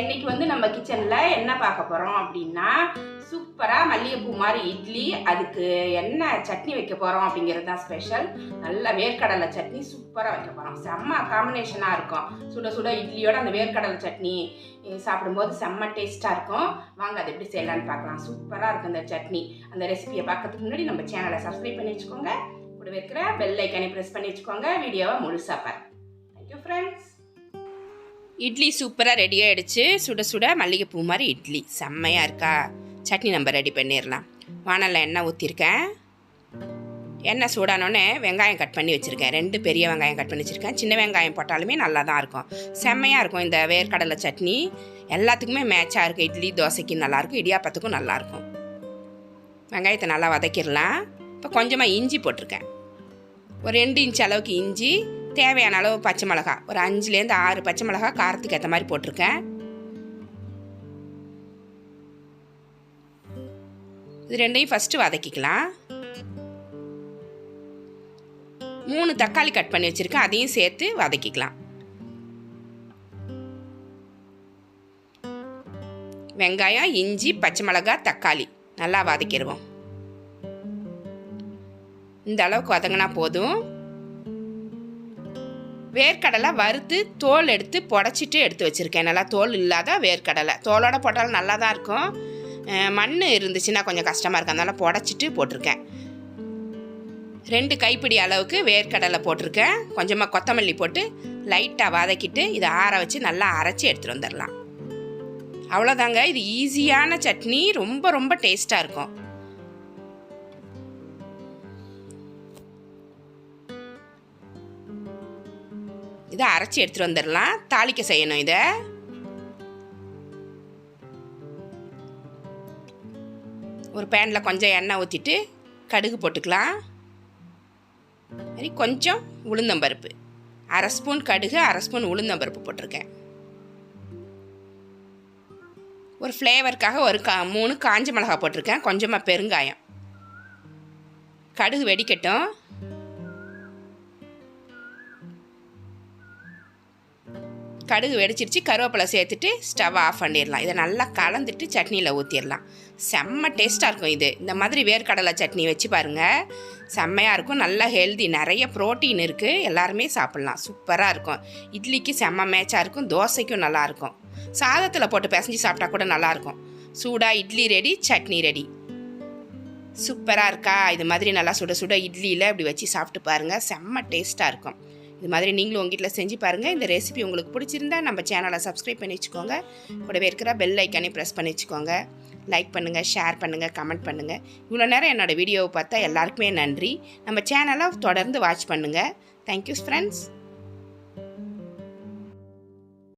இன்னைக்கு வந்து நம்ம கிச்சனில் என்ன பார்க்க போகிறோம் அப்படின்னா சூப்பராக மல்லிகைப்பூ மாதிரி இட்லி அதுக்கு என்ன சட்னி வைக்க போகிறோம் அப்படிங்கிறது தான் ஸ்பெஷல் நல்ல வேர்க்கடலை சட்னி சூப்பராக வைக்க போகிறோம் செம்ம காம்பினேஷனாக இருக்கும். சுட சுட இட்லியோட அந்த வேர்க்கடலை சட்னி சாப்பிடும்போது செம்ம டேஸ்ட்டாக இருக்கும். வாங்க அது எப்படி செய்யலான்னு பார்க்கலாம். சூப்பராக இருக்கும் அந்த சட்னி. அந்த ரெசிபியை பார்க்கறதுக்கு முன்னாடி நம்ம சேனலை சப்ஸ்கிரைப் பண்ணி வச்சுக்கோங்க. கூடவே இருக்கிற பெல் ஐக்கானை ப்ரெஸ் பண்ணி வச்சுக்கோங்க. வீடியோவை முழுசாக பாருங்கள் இட்லி சூப்பராக ரெடி ஆகிடுச்சு சுட சுட மல்லிகைப்பூ மாதிரி இட்லி. செம்மையாக இருக்கா? சட்னி நம்ம ரெடி பண்ணிடலாம். வானலில் எண்ணெய் ஊற்றிருக்கேன் எண்ணெய் சூடானோடனே வெங்காயம் கட் பண்ணி வச்சுருக்கேன். ரெண்டு பெரிய வெங்காயம் கட் பண்ணி வச்சுருக்கேன். சின்ன வெங்காயம் போட்டாலுமே நல்லா தான் இருக்கும். செம்மையாக இருக்கும் இந்த வேர்க்கடலை சட்னி. எல்லாத்துக்குமே மேட்சாக இருக்கும் இட்லி தோசைக்கு நல்லாயிருக்கும் இடியாப்பத்துக்கும் நல்லாயிருக்கும் வெங்காயத்தை நல்லா வதக்கிடலாம். இப்போ கொஞ்சமாக இஞ்சி போட்டிருக்கேன். ஒரு ரெண்டு இன்ச் அளவுக்கு இஞ்சி தேவையான அளவு பச்சை மிளகா. ஒரு அஞ்சுலேருந்து ஆறு பச்சை மிளகா காரத்துக்கு ஏற்ற மாதிரி போட்டிருக்கேன். இது ரெண்டையும் ஃபஸ்ட்டு வதக்கிக்கலாம். மூணு தக்காளி கட் பண்ணி வச்சுருக்கேன். அதையும் சேர்த்து வதக்கிக்கலாம். வெங்காயம் இஞ்சி பச்சை மிளகாய் தக்காளி. நல்லா வதக்கிடுவோம். இந்த அளவுக்கு வதங்கினா போதும். வேர்க்கடலை வறுத்து தோல் எடுத்து புடச்சிட்டு எடுத்து வச்சுருக்கேன். நல்லா தோல் இல்லாத வேர்க்கடலை. தோலோட போட்டாலும் நல்லா தான் இருக்கும் மண் இருந்துச்சுன்னா கொஞ்சம் கஷ்டமாக இருக்கும். அதனால் புடச்சிட்டு போட்டிருக்கேன். ரெண்டு கைப்பிடி அளவுக்கு வேர்க்கடலை போட்டிருக்கேன். கொஞ்சமாக கொத்தமல்லி போட்டு லைட்டாக வதக்கிட்டு இதை ஆற வச்சு நல்லா அரைச்சி எடுத்துகிட்டு வந்துடலாம். அவ்வளோதாங்க இது ஈஸியான சட்னி. ரொம்ப ரொம்ப டேஸ்ட்டாக இருக்கும். இதை அரைச்சி எடுத்துகிட்டு வந்துடலாம். தாளிக்க செய்யணும் இதை. ஒரு பேனில் கொஞ்சம் எண்ணெய் ஊற்றிட்டு கடுகு போட்டுக்கலாம். மாதிரி கொஞ்சம் உளுந்தம்பருப்பு அரை ஸ்பூன் கடுகு அரை ஸ்பூன் உளுந்தம்பருப்பு போட்டிருக்கேன். ஒரு ஃப்ளேவருக்காக ஒரு கா மூணு காஞ்ச மிளகா போட்டிருக்கேன். கொஞ்சமாக பெருங்காயம். கடுகு வெடிக்கட்டும். கடுகு வெடிச்சிருச்சு கருவேப்பிலை சேர்த்துட்டு ஸ்டவ் ஆஃப் பண்ணிடலாம். இதை நல்லா கலந்துட்டு சட்னியில் ஊற்றிடலாம் செம்ம டேஸ்ட்டாக இருக்கும் இது. இந்த மாதிரி வேர்க்கடலை சட்னி வச்சு பாருங்கள் செம்மையாக இருக்கும். நல்லா ஹெல்தி நிறைய ப்ரோட்டீன் இருக்குது எல்லாருமே சாப்பிட்லாம். சூப்பராக இருக்கும். இட்லிக்கு செம்ம மேட்சாக இருக்கும். தோசைக்கும் நல்லாயிருக்கும் சாதத்தில் போட்டு பிசைஞ்சு சாப்பிட்டா கூட நல்லாயிருக்கும் சூடாக இட்லி ரெடி சட்னி ரெடி சூப்பராக இருக்கா? இது மாதிரி நல்லா சுட சுட இட்லியில் இப்படி வச்சு சாப்பிட்டு பாருங்கள் செம்ம டேஸ்ட்டாக இருக்கும். இது மாதிரி நீங்களும் உங்கள் வீட்டில் செஞ்சு பாருங்கள் இந்த ரெசிபி உங்களுக்கு பிடிச்சிருந்தா நம்ம சேனலை சப்ஸ்கிரைப் பண்ணி வச்சுக்கோங்க. கூடவே இருக்கிற பெல் ஐக்கானே ப்ரெஸ் பண்ணி வச்சுக்கோங்க. லைக் பண்ணுங்கள் ஷேர் பண்ணுங்கள் கமெண்ட் பண்ணுங்கள் இவ்வளோ நேரம் என்னோடய வீடியோவை பார்த்தா எல்லாருக்குமே நன்றி. நம்ம சேனலை தொடர்ந்து வாட்ச் பண்ணுங்கள் தேங்க்யூ ஃப்ரெண்ட்ஸ்